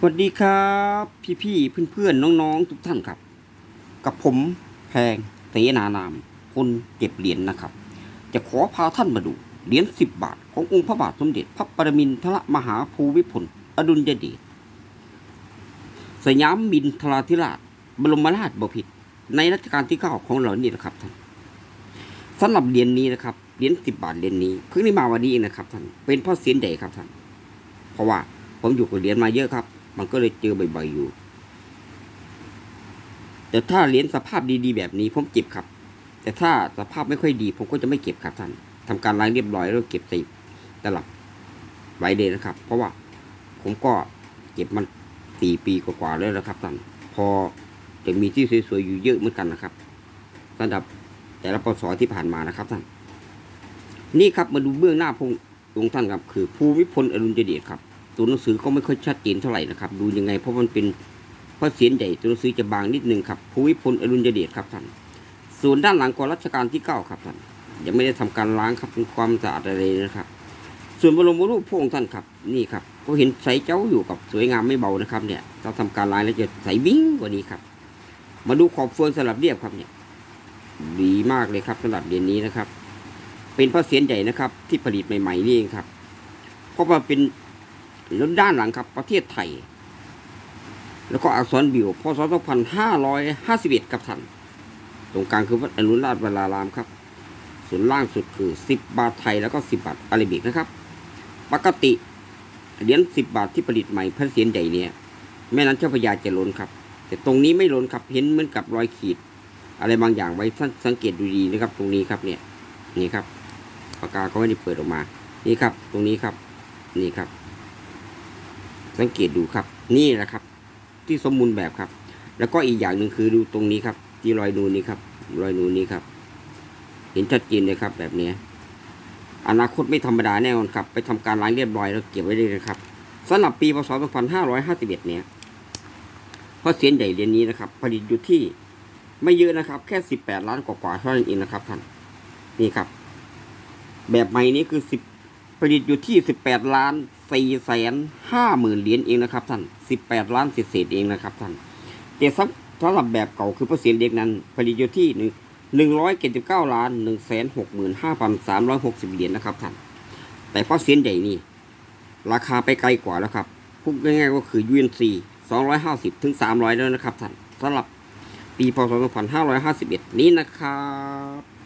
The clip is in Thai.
สวัสดีครับ พี่ๆเพื่อนๆน้องๆ ทุกท่านครับ กับผมแพงเสนานาม คนเก็บเหรียญนะครับ จะขอพาท่านมาดูเหรียญสิบบาท ขององค์พระบาทสมเด็จพระปรมินทรมหาภูมิพลอดุลยเดชสยามมินทราธิราช บรมราชบพิตรในรัชกาลที่เก้าของเรานี่นะครับท่านสำหรับเหรียญนี้นะครับเหรียญสิบบาทเหรียญนี้เพิ่งได้มาวันนี้เองนะครับท่านเป็นพ่อเสียนใหญ่ครับท่านเพราะว่าผมอยู่กับเหรียญมาเยอะครับ มันก็เลยเจอบ่อยๆอยู่ แต่ถ้าเหรียญสภาพดีๆแบบนี้ผมเก็บครับ แต่ถ้าสภาพไม่ค่อยดี ผมก็จะไม่เก็บครับท่านทำการล้างเรียบร้อยแล้วเก็บใส่ตลับไว้เลยนะครับ เพราะว่าผมก็เก็บมันสี่ปีกว่าๆแล้วนะครับท่าน พอจะมีที่สวยๆอยู่เยอะเหมือนกันนะครับสำหรับแต่ละปศที่ผ่านมานะครับท่าน นี่ครับมาดูเบื้องหน้าพงองค์ท่านครับ คือภูมิพลอดุลยเดชครับ ตัวหนังสือก็ไม่ค่อยชัดเจนเท่าไหร่นะครับ ดูยังไงเพราะมันเป็นพระเศียรใหญ่ตัวหนังสือจะบางนิดนึงครับภูมิพลอดุลยเดชครับท่านส่วนด้านหลังก็รัชกาลที่เก้าครับท่านยังไม่ได้ทำการล้างครับเป็นความสะอาดอะไรนะครับ ส่วนบรมรูปพระองค์ท่านครับนี่ครับก็เห็นใสเจ้าอยู่กับสวยงามไม่เบานะครับ เนี่ยเราทำการล้างแล้วจะใสวิ่งกว่านี้ครับ มาดูขอบเฟืองสลับเรียบครับเนี่ยดีมากเลยครับสำหรับเรียญนี้นะครับ เป็นพระเศียรใหญ่นะครับ ที่ผลิตใหม่ๆนี่เองครับ เพราะว่าเป็น แล้วด้านหลังครับประเทศไทย แล้วก็อักษรบิวพศ2551ครับท่านตรงกลางคือวัดอรุณราชวรารามครับ ส่วนล่างสุดคือ 10 บาทไทยแล้วก็ 10 บาทอาราบิกนะครับ ปกติเหรียญ10 บาทที่ผลิตใหม่พระเศียรใหญ่เนี่ยแม่นั้นเจ้าพระยาจะล้นครับ แต่ตรงนี้ไม่ล้นครับเห็นเหมือนกับรอยขีด อะไรบางอย่างไว้ท่านสังเกตดูดีนะครับ ตรงนี้ครับเนี่ยนี่ครับปากกาก็ไม่ได้เปิดออกมา นี่ครับ ตรงนี้ครับ นี่ครับ สังเกตดูครับ นี่แหละครับ ที่สมบูรณ์แบบครับ แล้วก็อีกอย่างหนึ่งคือดูตรงนี้ครับ ที่รอยนูนนี้ครับ รอยนูนนี้ครับ เห็นชัดเจนเลยครับ แบบนี้ อนาคตไม่ธรรมดาแน่นอนครับ ไปทำการล้างเรียบร้อยแล้วเก็บไว้เลยนะครับสำหรับปีพศ2551 เนี่ยเพราะเสียนใหญ่เรียนนี้นะครับ ผลิตอยู่ที่ไม่เยอะนะครับ แค่ 18 ล้านกว่าๆเท่านั้นเองนะครับท่านนี่ครับ แบบใหม่นี้คือสิบผลิตอยู่ที่สิบแปดล้าน สี่แสนห้าหมื่นเหรียญเองนะครับท่านสิบแปดล้านเศษเองนะครับท่านแต่สำสำหรับแบบเก่าคือเปอร์เซ็นต์เด็กนั้นผลิตอยู่ที่หนึ่งหนึ่งร้อยเจ็ดสิบเก้าล้านหนึ่งแสนหกหมื่นห้าพันสามร้อยหกสิบเหรียญนะครับท่านแต่เปอร์เซ็นต์ใหญ่นี่ราคาไปไกลกว่าแล้วครับพูดง่ายๆก็คือ UNC สองร้อยห้าสิบถึงสามร้อยแล้วนะครับท่านสำหรับปีพศสองพันห้าร้อยห้าสิบเอ็ดนี้นะครับ